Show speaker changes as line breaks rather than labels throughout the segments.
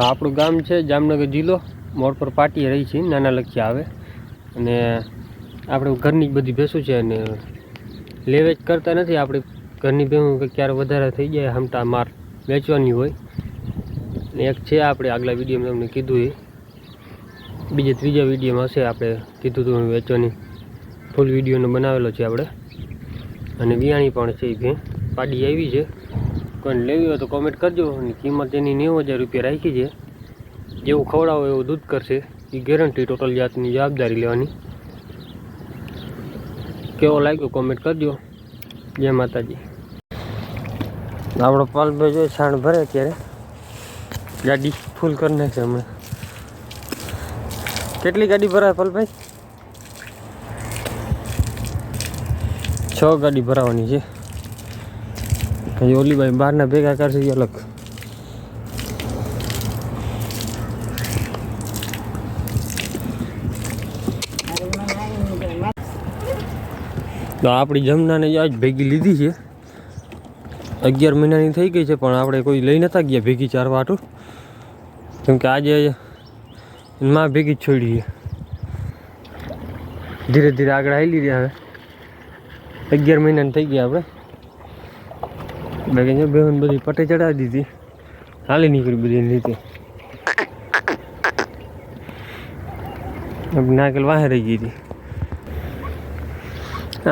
આપણું ગામ છે જામનગર જિલ્લો. મોડ પર પાટીએ રહી છે નાના લખ્યા આવે. અને આપણે ઘરની જ બધી ભેંસું છે અને લેવેચ કરતા નથી. આપણે ઘરની ભેંસું કે ક્યારે વધારે થઈ જાય હમતા માર વેચવાની હોય. અને એક છે આપણે આગલા વિડીયોમાં તમને કીધું એ. બીજે ત્રીજા વિડીયોમાં હશે આપણે કીધું હતું વેચવાની. ફૂલ વિડીયોનો બનાવેલો છે આપણે. અને વિયાણી પણ છે એ ભેં. પાડી આવી છે. કોઈને લેવી હોય તો કોમેન્ટ કરજો. અને કિંમત એની નેવું હજાર રૂપિયા રાખી છે. જેવું ખવડાવો એવું દૂધ કરશે. એ ગેરંટી ટોટલ જાતની જવાબદારી લેવાની. કેવો લાગ્યો કોમેન્ટ કરજો. જય માતાજી. આપણો પાલભાઈ જોઈએ છાણ ભરે અત્યારે. ગાડી ફૂલ કરી નાખશે હમણાં. કેટલી ગાડી ભરાય પાલભાઈ? છ ગાડી ભરાવાની છે. હજી ઓલી ભાઈ બહારના ભેગા કરશે અલગ. તો આપણી જમનાને આજ ભેગી લીધી છે. અગિયાર મહિનાની થઈ ગઈ છે, પણ આપણે કોઈ લઈ નતા ગયા ભેગી ચાર વાટું. કેમ કે આજે માં ભેગી જ છોડી ધીરે ધીરે આગળ આવી રહ્યા હવે. અગિયાર મહિનાની થઈ ગયા આપણે. બાકી જો બેહન બધી પટે ચડાવી દીધી. હાલી નીકળી બધી રીતે. નાકેલ વાહે રહી ગઈ હતી.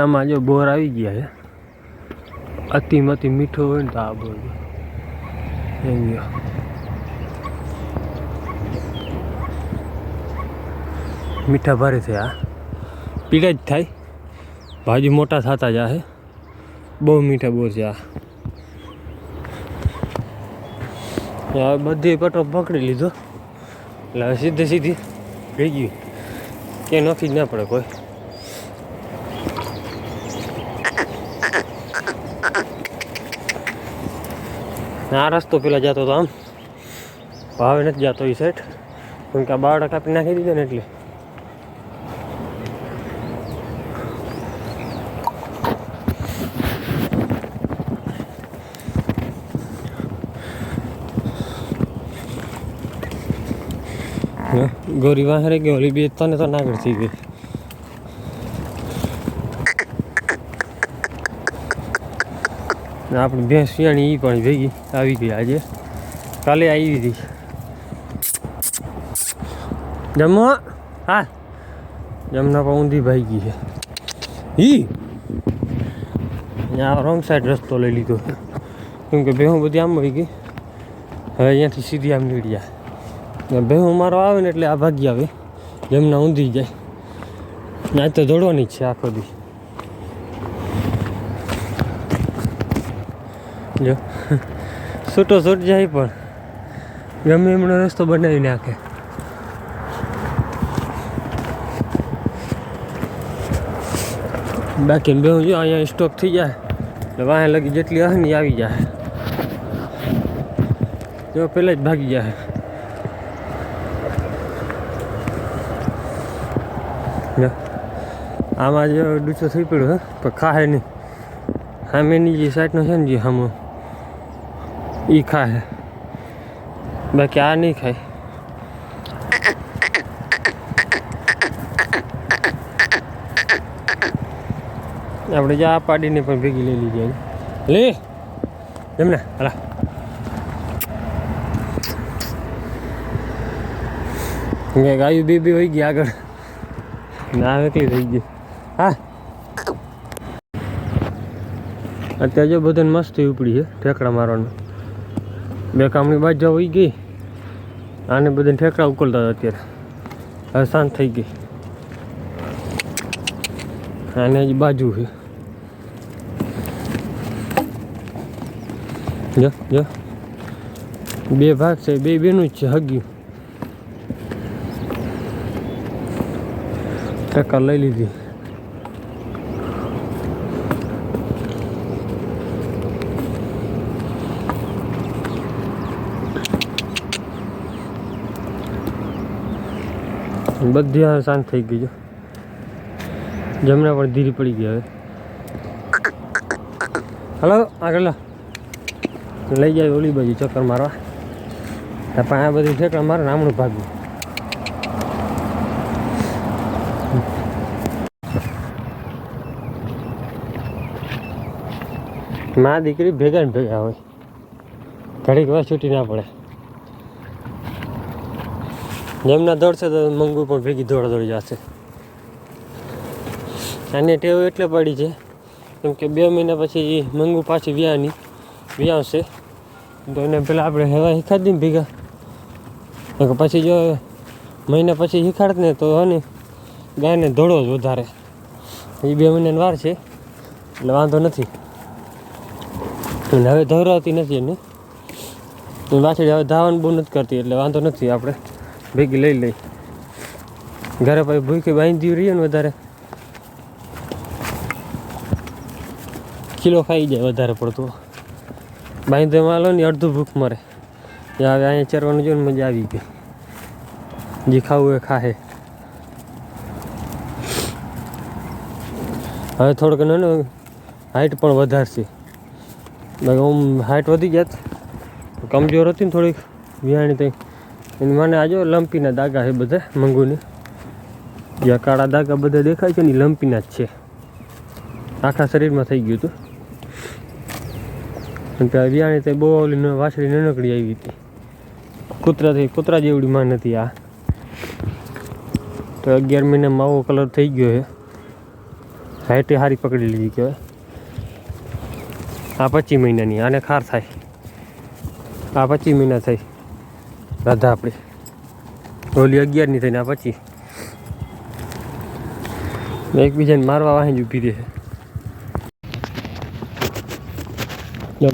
આમાં જો બોર આવી ગયા છે. અતિમતી મીઠો હોય ને તો આ બોર એમ ગયો મીઠા ભારે થયા પીડા જ થાય. ભાજી મોટા થતા જાય બહુ મીઠા બોર છે આ. હવે બધી પટો પકડી લીધો. એટલે હવે સીધે સીધી ભેગી કે નોખી જ ના પડે કોઈ. આ રસ્તો પેલા જતો તો આમ. ભાવે નથી જતો એ સેટ કેમ કે આ બાવડા કાપી નાખી દીધો ને એટલે. ગોરી વાહરે ગઈ ઓલી બે તને તો નાગર થઈ ગઈ. આપણે ભેંસ શિયાળી એ પણ ભેગી આવી ગઈ આજે. કાલે આવી હતી. જમો હા. જમના પણ ઊંધી ભાઈ ગઈ છે. ઈ? અહીંયા રોંગ સાઈડ રસ્તો લઈ લીધો. કેમ કે ભેહું બધી આમ વહી ગઈ. હવે અહીંયાથી સીધી આમ નીકળી જાય ને ભેહું મારો આવે ને એટલે આ ભાગી આવે. જમના ઊંધી જાય. ના તો દોડવાની જ છે આખો દી. જો. છૂટો છૂટ જાય પણ. ગમે એમનો રસ્તો બનાવી નાખે. બાકી બે જો, અહીંયા સ્ટોપ થઈ જાય. એટલે વાહે લગી જેટલી હશે ને આવી જાય. જો પહેલાં જ ભાગી જાય. જો આમાં જે ડૂચો થઈ પડ્યો હે, પણ ખાહે નહીં. સામેની જે સાઈડનો છે ને જે હમ એ ખાહે. બાકી આ નહીં ખાય. આપણે જે આ પાડીને પણ ભેગી લઈ લીધી. લે એમને હલા. ગાયું બી બી હોય ગઈ આગળ. ના એકલી થઈ ગઈ. હા. અત્યારે જો બધાને મસ્તી ઉપડી છે ઠેકડા મારવાનું. બે કામની બાજુ હોઈ ગઈ. આને બધાને ઠેકડા ઉકલતા હતા અત્યારે. હવે શાંત થઈ ગઈ. આને જ બાજુ છે. જો જો. બે ભાગ છે, બે બેનું જ છે હગ્યું ટકા લઈ લીધી. બધી હવે શાંત થઈ ગઈ છે. જમણા પણ ધીરી પડી ગઈ હવે. હલો, આગળ લઈ જાય ઓલી બાજુ ચક્કર મારવા. પણ આ બધી ઠેકડા મારે નામણું ભાગ્યું મા દીકરી ભેગા ને ભેગા હોય. ઘડીક વાર છૂટી ના પડે. જેમના દોડશે તો મંગુ પણ ભેગી દોડ દોડી જશે. આની ટેવ એટલે પડી છે, કેમ કે બે મહિના પછી મંગુ પાછી વ્યાની, વ્યાવશે. તો એને પેલા આપણે હેવા શીખાડી ને ભેગા. પછી જો મહિના પછી શીખાડત ને તો હે ને ગાયને દોડો જ વધારે. એ બે મહિનાની વાર છે, એટલે વાંધો નથી. અને હવે ધવરાવતી નથી એને. વાછડી હવે ધાવન બહુ નથી કરતી, એટલે વાંધો નથી આપણે. ભેગી લઈ લઈ. ઘરે પછી ભૂખી બાંધી રહીએ ને વધારે. કિલો ખાઈ જાય વધારે પડતું. બાંધે માલો ને અડધું ભૂખ મરે. હવે અહીંયા ચરવાનું જોઈને મજા આવી ગઈ. જે ખાવું એ ખાહે. હવે થોડુંક ને હાઈટ પણ વધારશે. આમ હાઈટ વધી જાત કમજોર હતી ને થોડીક, વિહાણી થઈ એની મને આજો લંપીના દાગા છે બધા, મંગુની. જ્યાં કાળા દાગા બધા દેખાય છે ને લંપીના જ છે. આખા શરીરમાં થઈ ગયું હતું અને ત્યાં વિયાણી તે બહુ ઓલી વાછડી નાનકડી આવી હતી. કૂતરાથી, કૂતરા જેવડી માં નથી આ. તો અગિયાર મહિનામાં આવો કલર થઈ ગયો છે. હાઈટે સારી પકડી લીધી કહેવાય. આ પચીસ મહિનાની, આને ખાર થાય. આ પચીસ મહિના થઈ. રાધા આપણી. ઓલી અગિયારની થઈને આ પચીસ એકબીજાને મારવા વાહી જ ઊભી રહે.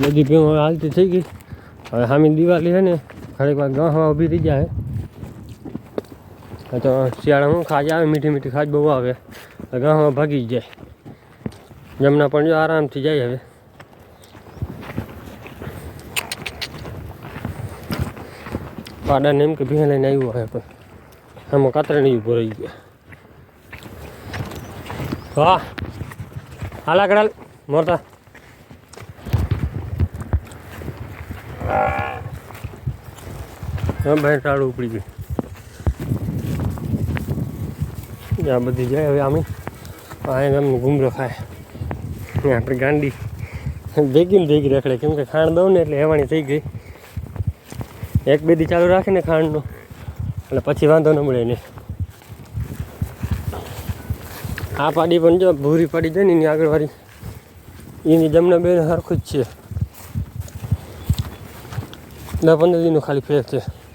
બધી ભેગો હાલતી થઈ ગઈ. હવે સામે દિવાળી છે ને, ઘડીક વાર ગાંહવા ઊભી થઈ જાય તો શિયાળામાં ખાજ આવે, મીઠી મીઠી ખાજ બહુ આવે. ગાંહવા ભાગી જાય. જમના પણ જો આરામથી જાય હવે. પાડાને એમ કે ભીહ લઈને આવ્યો હોય પણ આમાં કાતરે નહીં ઊભો રહી ગયા. વાહ. હાલા કડાલ મોરતા. હા ભાઈ ટાળું ઉપડી ગયું આ બધી જાય હવે આમે. આ એમ ગુમરો ખાય. આપણે ગાંડી. ભેગી ને ભેગી રખડે કેમ કે ખાણ દઉં ને એટલે હેવાણી થઈ ગઈ. એક બે દી ચાલુ રાખીને ખાંડનો. એટલે પછી વાંધો ન મળે એને. આ પાડી પણ જો, ભૂરી પડી જાય ને એની આગળવાળી. એની જમણા બેન સરખું જ છે. દસ પંદર દીનું ખાલી ફેર છે.